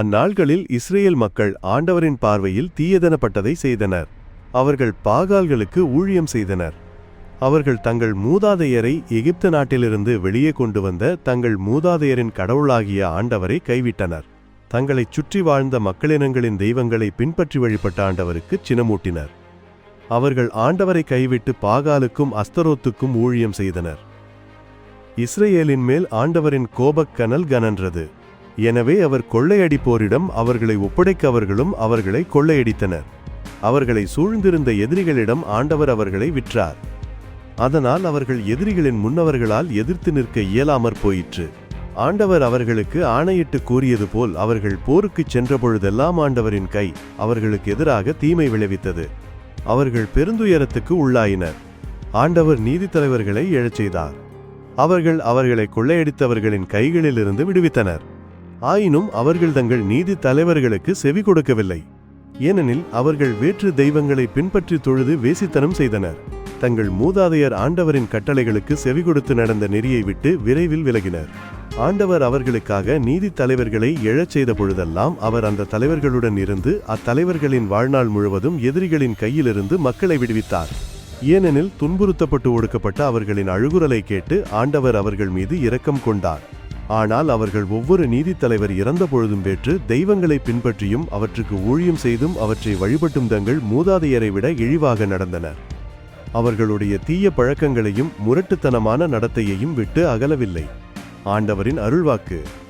அந்நாள்களில் Israel மக்கள் ஆண்டவரின் பார்வையில் தீயதனப்பட்டதை செய்தனர். அவர்கள் பாகால்களுக்கு ஊழியம் செய்தனர். அவர்கள் தங்கள் மூதாதையரை எகிப்து நாட்டிலிருந்து வெளியே கொண்டு வந்த தங்கள் மூதாதையரின் கடவுளாகிய ஆண்டவரை கைவிட்டனர். தங்களைச் சுற்றி வாழ்ந்த மக்களினங்களின் தெய்வங்களை பின்பற்றி வழிபட்ட ஆண்டவருக்கு சினமூட்டினர். அவர்கள் ஆண்டவரை கைவிட்டு பாகாலுக்கும் அஸ்தரோத்துக்கும் ஊழியம் செய்தனர். இஸ்ரேலின் மேல் ஆண்டவரின் கோபக்கனல் கனன்றது. எனவே அவர் கொள்ளையடிப்போரிடம் அவர்களை ஒப்படைக்க அவர்களும் அவர்களை கொள்ளையடித்தனர். அவர்களை சூழ்ந்திருந்த எதிரிகளிடம் ஆண்டவர் அவர்களை விற்றார். அதனால் அவர்கள் எதிரிகளின் முன்னவர்களால் எதிர்த்து நிற்க இயலாமற் போயிற்று. ஆண்டவர் அவர்களுக்கு ஆணையிட்டு கூறியது போல் அவர்கள் போருக்குச் சென்றபொழுதெல்லாம் ஆண்டவரின் கை அவர்களுக்கு எதிராக தீமை விளைவித்தது. அவர்கள் பெருந்துயரத்துக்கு உள்ளாயினர். ஆண்டவர் நீதித்தலைவர்களை எழச் செய்தார் அவர்கள் அவர்களை கொள்ளையடித்தவர்களின் கைகளிலிருந்து விடுவித்தனர். ஆயினும் அவர்கள் தங்கள் நீதி தலைவர்களுக்கு செவி கொடுக்கவில்லை. ஏனெனில் அவர்கள் வேற்று தெய்வங்களை பின்பற்றி தொழுது வேசித்தனம் செய்தனர். தங்கள் மூதாதையர் ஆண்டவரின் கட்டளைகளுக்கு செவி கொடுத்து நடந்த நெறியை விட்டு விரைவில் விலகினர். ஆண்டவர் அவர்களுக்காக நீதி தலைவர்களை எழச் செய்த பொழுதெல்லாம் அவர் அந்த தலைவர்களுடன் இருந்து அத்தலைவர்களின் வாழ்நாள் முழுவதும் எதிரிகளின் கையிலிருந்து மக்களை விடுவித்தார். ஏனெனில் துன்புறுத்தப்பட்டு ஒடுக்கப்பட்ட அவர்களின் அழுகுரலை கேட்டு ஆண்டவர் அவர்கள் மீது இரக்கம் கொண்டார். ஆனால் அவர்கள் ஒவ்வொரு நீதித்தலைவர் இறந்த பொழுதும் பெற்று தெய்வங்களை பின்பற்றியும் அவற்றுக்கு ஊழியம் செய்தும் அவற்றை வழிபட்டும் தங்கள் மூதாதையரை விட இழிவாக நடந்தனர் அவர்களுடைய தீய பழக்கங்களையும் முரட்டுத்தனமான நடத்தையையும் விட்டு அகலவில்லை. ஆண்டவரின் அருள்வாக்கு.